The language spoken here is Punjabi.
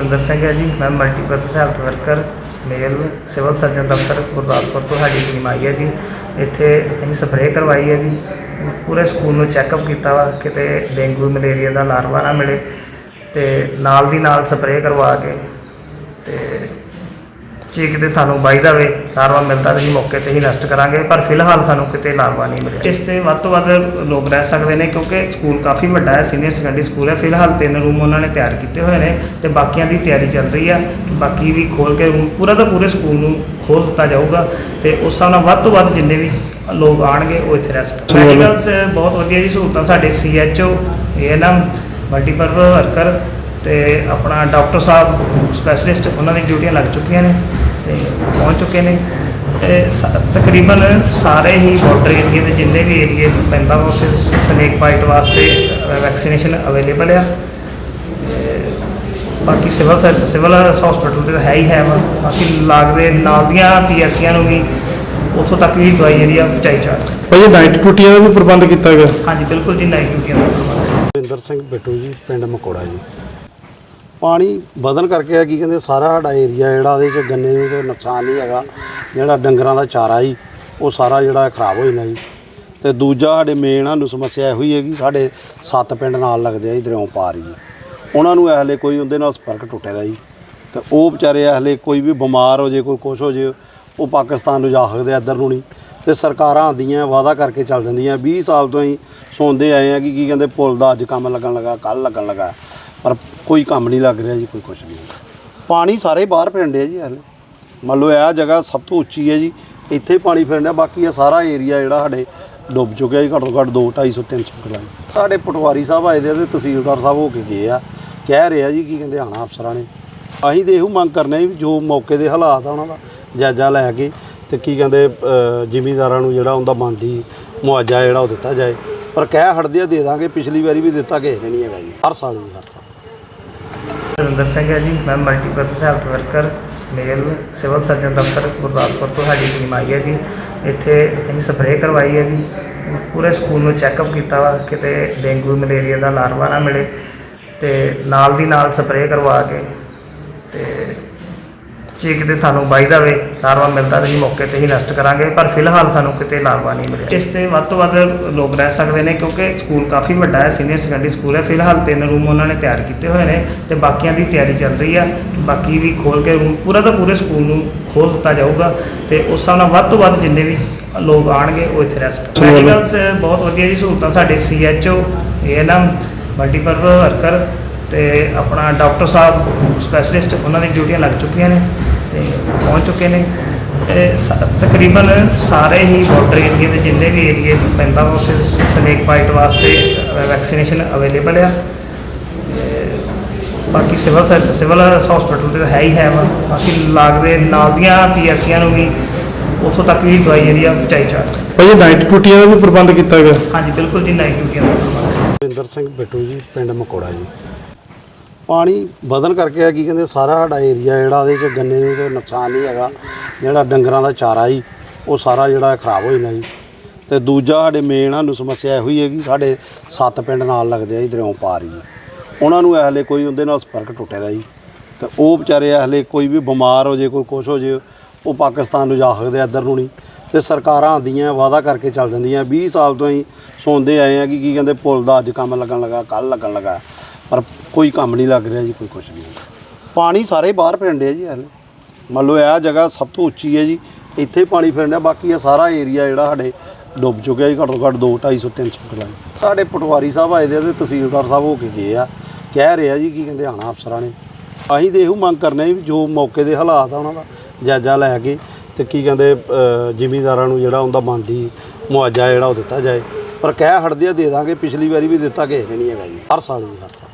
ਰਵਿੰਦਰ ਸਿੰਘ ਹੈ ਜੀ। ਮੈਂ multipurpose health worker, male, civil surgeon ਦਫ਼ਤਰ, ਗੁਰਦਾਸਪੁਰ ਤੋਂ ਸਾਡੀ ਟੀਮ ਆਈ ਹੈ ਜੀ। ਇੱਥੇ ਅਸੀਂ ਸਪਰੇਅ ਕਰਵਾਈ ਹੈ ਜੀ। ਪੂਰੇ ਸਕੂਲ ਨੂੰ ਚੈੱਕਅਪ ਕੀਤਾ ਵਾ, ਕਿਤੇ ਡੇਂਗੂ, ਮਲੇਰੀਆ ਦਾ ਲਾਰਵਾ ਨਾ ਮਿਲੇ ਤੇ ਨਾਲ ਦੀ ਨਾਲ ਸਪਰੇਅ ਕਰਵਾ ਕੇ ਤੇ ਜੇ ਕਿਤੇ ਸਾਨੂੰ ਬਾਈਦਾ ਵੇ ਲਾਰਵਾ ਮਿਲਦਾ ਤਾਂ ਅਸੀਂ ਮੌਕੇ ਤੇ ਹੀ ਨਸ਼ਟ ਕਰਾਂਗੇ ਪਰ ਫਿਲਹਾਲ ਸਾਨੂੰ ਕਿਤੇ ਲਾਰਵਾ ਨਹੀਂ ਮਿਲਿਆ। ਇਸ ਤੇ ਵੱਧ ਤੋਂ ਵੱਧ ਲੋਕ ਰਹਿ ਸਕਦੇ ਨੇ ਕਿਉਂਕਿ ਸਕੂਲ ਕਾਫੀ ਵੱਡਾ ਹੈ ਸੀਨੀਅਰ ਸੈਕੰਡਰੀ ਸਕੂਲ ਹੈ। ਫਿਲਹਾਲ ਤਿੰਨ ਰੂਮ ਉਹਨਾਂ ਨੇ ਤਿਆਰ ਕੀਤੇ ਹੋਏ ਨੇ ਤੇ ਬਾਕੀਆਂ ਦੀ ਤਿਆਰੀ ਚੱਲ ਰਹੀ ਆ ਕਿ ਬਾਕੀ ਵੀ ਖੋਲ ਕੇ room ਪੂਰਾ ਦਾ ਪੂਰੇ ਸਕੂਲ ਨੂੰ ਖੋਲ ਦਿੱਤਾ ਜਾਊਗਾ ਤੇ ਉਸ ਹਿਸਾਬ ਨਾਲ ਵੱਧ ਤੋਂ ਵੱਧ ਜਿੰਨੇ ਵੀ ਲੋਕ ਆਣਗੇ ਉਹ ਇੱਥੇ ਰਹਿ ਸਕਦੇ ਚਲੋ। ਮੈਡੀਕਲ ਬਹੁਤ ਵਧੀਆ ਜੀ ਸਹੂਲਤਾਂ ਸਾਡੇ ਸੀਐਚਓ ਏਐਨਐਮ ਮਲਟੀਪਰਪਸ ਵਰਕਰ ਤੇ ਆਪਣਾ ਡਾਕਟਰ ਸਾਹਿਬ ਸਪੈਸ਼ਲਿਸਟ ਉਹਨਾਂ ਦੀ ਡਿਊਟੀਆਂ ਲੱਗ ਚੁੱਕੀਆਂ ਨੇ। ਤੇ ਪਹੁੰਚ ਚੁੱਕੇ ਨੇ। ਤੇ ਸ- ਤਕਰੀਬਨ ਸਾਰੇ ਹੀ ਬਾਰਡਰ ਏਰੀਏ ਦੇ ਜਿੰਨੇ ਵੀ ਏਰੀਏ ਪੈਂਦਾ ਵਾ ਉੱਥੇ ਸਨੇਕ ਬਾਈਟ ਵਾਸਤੇ ਵੈਕਸੀਨੇਸ਼ਨ ਅਵੇਲੇਬਲ ਆ। ਤੇ ਬਾਕੀ ਸਿਵਲ ਸਰ- ਸਿਵਲ ਹਸਪੀਟਲ ਤੇ ਤਾਂ ਹੈ ਹੀ ਹੈ ਵਾ। ਬਾਕੀ ਲੱਗਦੇ ਨਾਲ ਦੀਆਂ ਪੀਐਸਸੀਆਂ ਨੂੰ ਵੀ ਉੱਥੋਂ ਤੱਕ ਵੀ ਦਵਾਈ ਜਿਹੜੀ ਆ ਪਹੁੰਚਾਈ ਜਾ ਰਹੀ ਹੈ। ਭਾਈ ਨਾਈਟ ਡਿਊਟੀਆਂ ਦਾ ਵੀ ਪ੍ਰਬੰਧ ਕੀਤਾ ਗਿਆ? ਹਾਂਜੀ ਬਿਲਕੁਲ ਜੀ ਨਾਈਟ ਡਿਊਟੀਆਂ ਦਾ ਪ੍ਰਬੰਧ। ਰਵਿੰਦਰ ਸਿੰਘ ਬਿੱਟੂ ਜੀ ਪਿੰਡ ਮਕੋੜਾ ਜੀ। ਪਾਣੀ ਵਧਣ ਕਰਕੇ ਆ, ਕੀ ਕਹਿੰਦੇ, ਸਾਰਾ ਸਾਡਾ ਏਰੀਆ ਜਿਹੜਾ ਉਹਦੇ ਚ ਗੰਨੇ ਨੂੰ ਤੇ ਨੁਕਸਾਨ ਨਹੀਂ ਹੈਗਾ, ਜਿਹੜਾ ਡੰਗਰਾਂ ਦਾ ਚਾਰਾ ਜੀ, ਉਹ ਸਾਰਾ ਜਿਹੜਾ ਖਰਾਬ ਹੋ ਜਾਣਾ ਜੀ। ਤੇ ਦੂਜਾ ਸਾਡੇ ਮੇਨ ਸਾਨੂੰ ਸਮੱਸਿਆ ਇਹੋ ਹੀ ਹੈਗੀ, ਸਾਡੇ ਸੱਤ ਪਿੰਡ ਨਾਲ ਲੱਗਦੇ ਆ ਜੀ ਦਰਿਆਓਂ ਪਾਰ ਜੀ। ਉਹਨਾਂ ਨੂੰ ਹਲੇ ਕੋਈ ਉਹਦੇ ਨਾਲ ਸੰਪਰਕ ਟੁੱਟੇ ਦਾ ਜੀ। ਤੇ ਉਹ ਵਿਚਾਰੇ ਹਲੇ ਕੋਈ ਵੀ ਬਿਮਾਰ ਹੋ ਜੇ, ਕੋਈ ਕੁਛ ਹੋ ਜੇ, ਉਹ ਪਾਕਿਸਤਾਨ ਨੂੰ ਜਾ ਸਕਦੇ ਆ ਇੱਧਰ ਨੂੰ ਨਹੀਂ। ਤੇ ਸਰਕਾਰਾਂ ਆਂਦੀਆਂ ਵਾਅਦਾ ਕਰਕੇ ਚੱਲ ਜਾਂਦੀਆਂ। 20 ਸਾਲ ਤੋਂ ਹੀ ਸੁਣਦੇ ਆਏ ਆ ਕਿ ਕੀ ਕਹਿੰਦੇ, ਪੁਲ ਦਾ ਅੱਜ ਕੰਮ ਲੱਗਣ ਲੱਗਾ ਕੱਲ ਲੱਗਣ ਲੱਗਾ। ਪਰ ਕੋਈ ਕੰਮ ਨਹੀਂ ਲੱਗ ਰਿਹਾ ਜੀ ਕੋਈ ਕੁਛ ਨਹੀਂ। ਪਾਣੀ ਸਾਰੇ ਬਾਹਰ ਪੈਂਦੇ ਆ ਜੀ ਹਲੇ। ਮੰਨ ਲਓ ਇਹ ਜਗ੍ਹਾ ਸਭ ਤੋਂ ਉੱਚੀ ਹੈ ਜੀ ਇੱਥੇ ਪਾਣੀ ਫਿਰਦਾ ਬਾਕੀ ਇਹ ਸਾਰਾ ਏਰੀਆ ਜਿਹੜਾ ਸਾਡੇ ਡੁੱਬ ਚੁੱਕਿਆ ਜੀ ਘੱਟੋ ਘੱਟ 2 250 300 ਕਿਲਾ ਸਾਡੇ ਪਟਵਾਰੀ ਸਾਹਿਬ ਆਏ ਦੇ ਆ ਤੇ ਤਹਿਸੀਲਦਾਰ ਸਾਹਿਬ ਹੋ ਕੇ ਗਏ ਆ। ਕਹਿ ਰਿਹਾ ਜੀ ਕੀ ਕਹਿੰਦੇ ਆਣਾ ਅਫਸਰਾਂ ਨੇ। ਅਸੀਂ ਤੇ ਇਹੋ ਮੰਗ ਕਰਨੇ ਵੀ ਜੋ ਮੌਕੇ ਦੇ ਹਾਲਾਤ ਆ ਉਹਨਾਂ ਦਾ ਜਾਇਜ਼ਾ ਲੈ ਕੇ ਤੇ ਕੀ ਕਹਿੰਦੇ ਅ, ਜ਼ਿਮੀਂਦਾਰਾਂ ਨੂੰ ਜਿਹੜਾ ਉਹਦਾ ਬਣਦੀ ਮੁਆਵਜ਼ਾ ਜਿਹੜਾ ਉਹ ਦਿੱਤਾ ਜਾਏ। ਪਰ ਕਹਿ ਹਟਦੇ ਆ ਦੇ ਦਾਂਗੇ ਪਿਛਲੀ ਵਾਰੀ ਵੀ ਦਿੱਤਾ ਕਿਸੇ ਨੇ ਨਹੀਂ ਹੈਗਾ ਜੀ। ਹਰ ਸਾਲ ਹੀ ਹਰ ਸਾਲ। ਰਵਿੰਦਰ ਸਿੰਘ ਹੈ ਜੀ। ਮੈਂ multipurpose health worker male civil surgeon ਦਫ਼ਤਰ ਗੁਰਦਾਸਪੁਰ ਤੋਂ ਸਾਡੀ ਟੀਮ ਆਈ ਹੈ ਜੀ। ਇੱਥੇ ਅਸੀਂ ਸਪਰੇਅ ਕਰਵਾਈ ਹੈ ਜੀ। ਪੂਰੇ ਸਕੂਲ ਨੂੰ ਚੈੱਕਅਪ ਕੀਤਾ ਵਾ, ਕਿਤੇ ਡੇਂਗੂ, ਮਲੇਰੀਆ ਦਾ ਲਾਰਵਾ ਨਾ ਮਿਲੇ ਤੇ ਨਾਲ ਦੀ ਨਾਲ ਸਪਰੇਅ ਕਰਵਾ ਕੇ ਤੇ ਜੇ ਕਿਤੇ ਸਾਨੂੰ ਬਾਈਦਾ ਵੇ ਲਾਰਵਾ ਮਿਲਦਾ ਤਾਂ ਅਸੀਂ ਮੌਕੇ ਤੇ ਹੀ ਨਸ਼ਟ ਕਰਾਂਗੇ ਪਰ ਫਿਲਹਾਲ ਸਾਨੂੰ ਕਿਤੇ ਲਾਰਵਾ ਨਹੀਂ ਮਿਲਿਆ। ਇਸ ਤੇ ਵੱਧ ਤੋਂ ਵੱਧ ਲੋਕ ਰਹਿ ਸਕਦੇ ਨੇ ਕਿਉਂਕਿ ਸਕੂਲ ਕਾਫੀ ਵੱਡਾ ਹੈ ਸੀਨੀਅਰ ਸੈਕੰਡਰੀ ਸਕੂਲ ਹੈ। ਫਿਲਹਾਲ ਤਿੰਨ ਰੂਮ ਉਹਨਾਂ ਨੇ ਤਿਆਰ ਕੀਤੇ ਹੋਏ ਨੇ ਤੇ ਬਾਕੀਆਂ ਦੀ ਤਿਆਰੀ ਚੱਲ ਰਹੀ ਆ। ਕਿ ਬਾਕੀ ਵੀ ਖੋਲ ਕੇ room ਪੂਰਾ ਦਾ ਪੂਰੇ ਸਕੂਲ ਨੂੰ ਖੋਲ ਦਿੱਤਾ ਜਾਊਗਾ ਤੇ ਉਸ ਹਿਸਾਬ ਨਾਲ ਵੱਧ ਤੋਂ ਵੱਧ ਜਿੰਨੇ ਵੀ ਲੋਕ ਆਣਗੇ ਉਹ ਇੱਥੇ ਰਹਿ ਸਕਦੇ ਚਲੋ। ਮੈਡੀਕਲ ਬਹੁਤ ਵਧੀਆ ਜੀ ਸਹੂਲਤਾਂ ਸਾਡੇ ਸੀਐਚਓ ਏਐਨਐਮ ਮਲਟੀਪਰਪਸ ਵਰਕਰ ਤੇ ਆਪਣਾ ਡਾਕਟਰ ਸਾਹਿਬ ਸਪੈਸ਼ਲਿਸਟ ਉਹਨਾਂ ਦੀ ਡਿਊਟੀਆਂ ਲੱਗ ਚੁੱਕੀਆਂ ਨੇ। ਤੇ ਪਹੁੰਚ ਚੁੱਕੇ ਨੇ। ਤੇ ਸ- ਤਕਰੀਬਨ ਸਾਰੇ ਹੀ ਬਾਰਡਰ ਏਰੀਏ ਦੇ ਜਿੰਨੇ ਵੀ ਏਰੀਏ ਪੈਂਦਾ ਵਾ ਉੱਥੇ ਸਨੇਕ ਬਾਈਟ ਵਾਸਤੇ ਵੈਕਸੀਨੇਸ਼ਨ ਅਵੇਲੇਬਲ ਆ। ਤੇ ਬਾਕੀ ਸਿਵਲ ਸਰ- ਸਿਵਲ ਹਸਪੀਟਲ ਤੇ ਤਾਂ ਹੈ ਹੀ ਹੈ ਵਾ। ਬਾਕੀ ਲੱਗਦੇ ਨਾਲ ਦੀਆਂ ਪੀਐਸਸੀਆਂ ਨੂੰ ਵੀ ਉੱਥੋਂ ਤੱਕ ਵੀ ਦਵਾਈ ਜਿਹੜੀ ਆ ਪਹੁੰਚਾਈ ਜਾ ਰਹੀ ਹੈ। ਨਾਈਟ ਡਿਊਟੀਆਂ ਦਾ ਵੀ ਪ੍ਰਬੰਧ ਕੀਤਾ ਗਿਆ? ਹਾਂਜੀ ਬਿਲਕੁਲ ਜੀ ਨਾਈਟ ਡਿਊਟੀਆਂ ਦਾ ਪ੍ਰਬੰਧ। ਰਵਿੰਦਰ ਸਿੰਘ ਬਿੱਟੂ ਜੀ ਪਿੰਡ ਮਕੋੜਾ ਜੀ। ਪਾਣੀ ਵਧਣ ਕਰਕੇ ਆ, ਕੀ ਕਹਿੰਦੇ, ਸਾਰਾ ਸਾਡਾ ਏਰੀਆ ਜਿਹੜਾ ਉਹਦੇ ਚ ਗੰਨੇ ਨੂੰ ਤੇ ਨੁਕਸਾਨ ਨਹੀਂ ਹੈਗਾ, ਜਿਹੜਾ ਡੰਗਰਾਂ ਦਾ ਚਾਰਾ ਜੀ, ਉਹ ਸਾਰਾ ਜਿਹੜਾ ਖਰਾਬ ਹੋ ਜਾਂਦਾ ਜੀ। ਤੇ ਦੂਜਾ ਸਾਡੇ ਮੇਨ ਸਾਨੂੰ ਸਮੱਸਿਆ ਇਹੋ ਹੀ ਹੈਗੀ ਸਾਡੇ ਸੱਤ ਪਿੰਡ ਨਾਲ ਲੱਗਦੇ ਆ ਜੀ ਦਰਿਆਓਂ ਪਾਰ ਜੀ। ਉਹਨਾਂ ਨੂੰ ਹਲੇ ਕੋਈ ਉਹਦੇ ਨਾਲ ਸੰਪਰਕ ਟੁੱਟਿਆ ਦਾ ਜੀ। ਤੇ ਉਹ ਵਿਚਾਰੇ ਹਲੇ ਕੋਈ ਵੀ ਬਿਮਾਰ ਹੋ ਜੇ, ਕੋਈ ਕੁਛ ਹੋ ਜੇ, ਉਹ ਪਾਕਿਸਤਾਨ ਨੂੰ ਜਾ ਸਕਦੇ ਆ, ਇੱਧਰ ਨੂੰ ਨਹੀਂ। ਤੇ ਸਰਕਾਰਾਂ ਆਂਦੀਆਂ ਵਾਅਦਾ ਕਰਕੇ ਚੱਲ ਜਾਂਦੀਆਂ। 20 ਸਾਲ ਤੋਂ ਹੀ ਸੁਣਦੇ ਆਏ ਆ ਕਿ ਕੀ ਕਹਿੰਦੇ, ਪੁਲ ਦਾ ਅੱਜ ਕੰਮ ਲੱਗਣ ਲੱਗਾ ਕੱਲ ਲੱਗਣ ਲੱਗਾ। ਪਰ ਕੋਈ ਕੰਮ ਨਹੀਂ ਲੱਗ ਰਿਹਾ ਜੀ ਕੋਈ ਕੁਛ ਨਹੀਂ। ਪਾਣੀ ਸਾਰੇ ਬਾਹਰ ਫਿਰਨ ਡਿਆ ਜੀ ਹਲੇ। ਮੰਨ ਲਓ ਇਹ ਜਗ੍ਹਾ ਸਭ ਤੋਂ ਉੱਚੀ ਹੈ ਜੀ ਇੱਥੇ ਪਾਣੀ ਫਿਰਦਾ ਬਾਕੀ ਇਹ ਸਾਰਾ ਏਰੀਆ ਜਿਹੜਾ ਸਾਡੇ ਡੁੱਬ ਚੁੱਕਿਆ ਜੀ ਘੱਟੋ ਘੱਟ 2 250 300 ਕਿਲਾ ਸਾਡੇ ਪਟਵਾਰੀ ਸਾਹਿਬ ਆਏ ਦੇ ਆ ਤੇ ਤਹਿਸੀਲਦਾਰ ਸਾਹਿਬ ਹੋ ਕੇ ਗਏ ਆ ਕਹਿ ਰਿਹਾ ਜੀ ਕੀ ਕਹਿੰਦੇ ਆਣਾ ਅਫਸਰਾਂ ਨੇ। ਅਸੀਂ ਤੇ ਇਹੋ ਮੰਗ ਕਰਨੇ ਵੀ ਜੋ ਮੌਕੇ ਦੇ ਹਾਲਾਤ ਆ ਉਹਨਾਂ ਦਾ ਜਾਇਜ਼ਾ ਲੈ ਕੇ ਤੇ ਕੀ ਕਹਿੰਦੇ ਅ, ਜ਼ਿਮੀਂਦਾਰਾਂ ਨੂੰ ਜਿਹੜਾ ਉਹਦਾ ਬਣਦੀ ਮੁਆਵਜ਼ਾ ਜਿਹੜਾ ਉਹ ਦਿੱਤਾ ਜਾਏ। ਪਰ ਕਹਿ ਹਟਦੇ ਆ ਦੇ ਦਾਂਗੇ ਪਿਛਲੀ ਵਾਰੀ ਵੀ ਦਿੱਤਾ ਕਿਸੇ ਨੇ ਨਹੀਂ ਹੈਗਾ ਜੀ। ਹਰ ਸਾਲ ਹੀ ਹਰ ਸਾਲ।